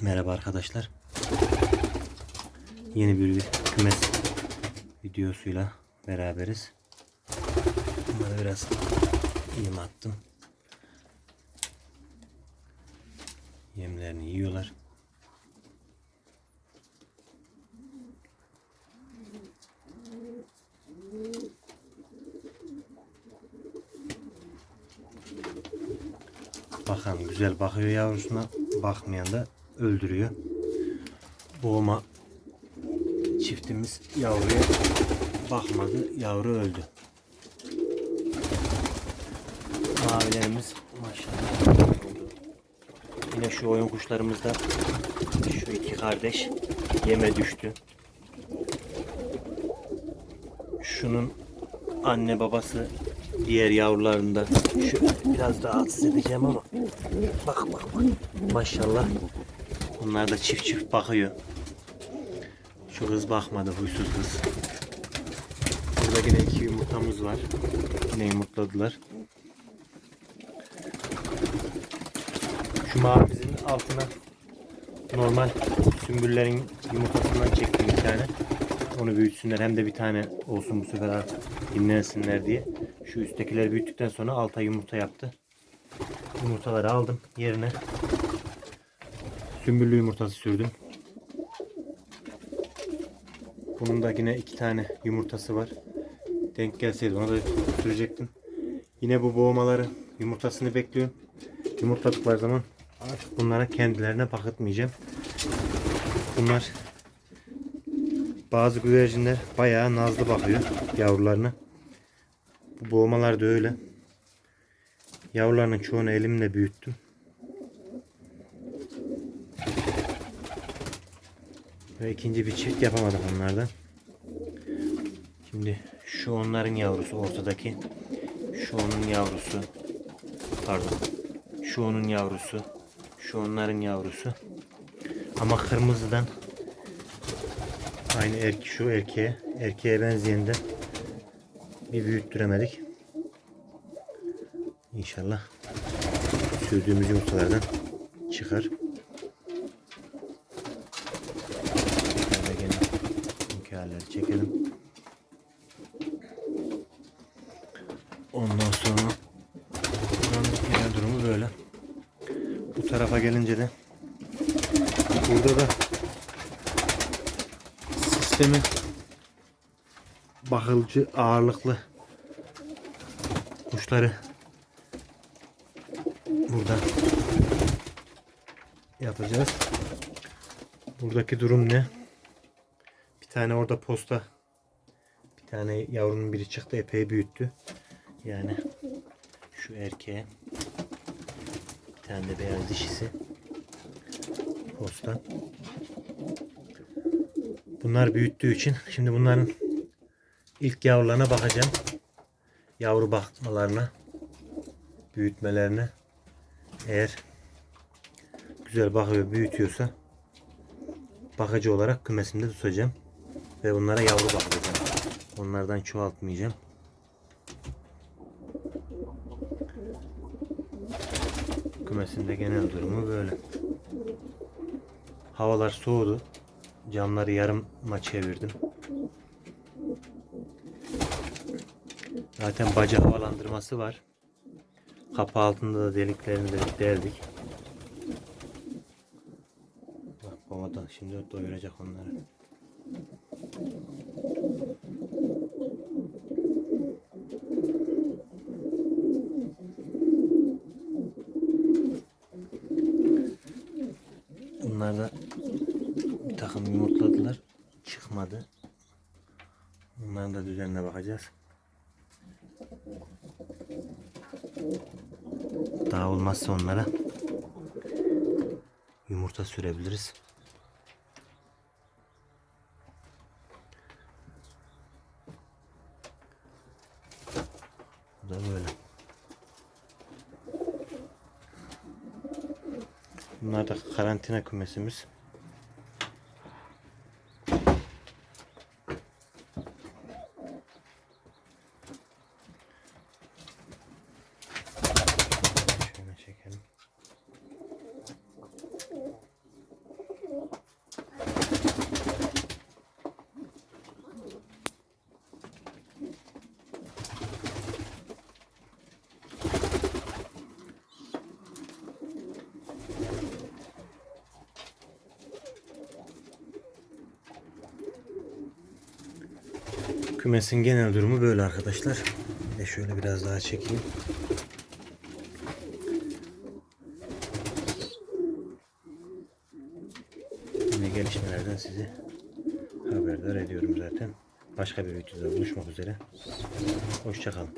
Merhaba arkadaşlar. Yeni bir kümes videosuyla beraberiz. Bunları biraz yem attım. Yemlerini yiyorlar. Bakan güzel bakıyor yavrusuna, bakmayan da öldürüyor. Boğma çiftimiz yavruya bakmadı, yavru öldü. Mavilerimiz maşallah. Yine şu oyun kuşlarımız şu iki kardeş yeme düştü. Şunun anne babası diğer yavrularında şu biraz rahatsız edeceğim ama bak bak bak maşallah onlar da çift çift bakıyor. Şu kız bakmadı huysuz kız. Burada yine iki yumurtamız var. Yine yumurtladılar. Şu mavimizin altına normal sümbüllerin yumurtasından çektim bir tane. Onu büyütsünler hem de bir tane olsun bu sefer artık dinlensinler diye. Şu üsttekileri büyüttükten sonra alta yumurta yaptı. Yumurtaları aldım yerine sümbüllü yumurtası sürdüm. Bunun da yine iki tane yumurtası var. Denk gelseydi ona da sürecektim. Yine bu boğmaları yumurtasını bekliyorum. Yumurtladıkları zaman artık bunlara kendilerine bakıtmayacağım. Bunlar bazı güvercinler bayağı nazlı bakıyor yavrularına. Bu boğmalar da öyle. Yavrularının çoğunu elimle büyüttüm. Ve ikinci bir çift yapamadım onlardan. Şimdi şu onların yavrusu ortadaki. Şu onun yavrusu. Pardon. Şu onun yavrusu. Şu onların yavrusu. Ama kırmızıdan Aynı erkek şu erkeğe, erkeğe benzeyende bir büyüttüremedik. İnşallah sürdüğümüz yumurtalardan çıkar. Şöyle gene hikayeleri çekelim. Ondan sonra buranın genel durumu böyle. Tarafa gelince de burada da sistemin bakılcı ağırlıklı kuşları burada yapacağız. Buradaki durum ne? Bir tane orada posta bir tane yavrunun biri çıktı epey büyüttü. Yani şu erkeğe tane de beyaz dişisi posta. Bunlar büyüttüğü için şimdi bunların ilk yavrularına bakacağım. Yavru bakmalarına, büyütmelerine. Eğer güzel bakıyor, büyütüyorsa bakıcı olarak kümesimde tutacağım. Ve bunlara yavru bakacağım. Onlardan çoğaltmayacağım. Kümesinde genel durumu böyle. Havalar soğudu. Camları yarıma çevirdim. Zaten baca havalandırması var. Kapı altında da deliklerini de deldik. Bak baba da şimdi doyuracak onları. Bunlar da bir takım yumurtladılar. Çıkmadı. Bunların da düzenine bakacağız. Daha olmazsa onlara yumurta sürebiliriz. Bu da böyle. Bunlar da karantina kümesimiz. Şöyle çekelim. Kümesin genel durumu böyle arkadaşlar. Ve şöyle biraz daha çekeyim. Yine gelişmelerden sizi haberdar ediyorum zaten. Başka bir videoda buluşmak üzere. Hoşçakalın.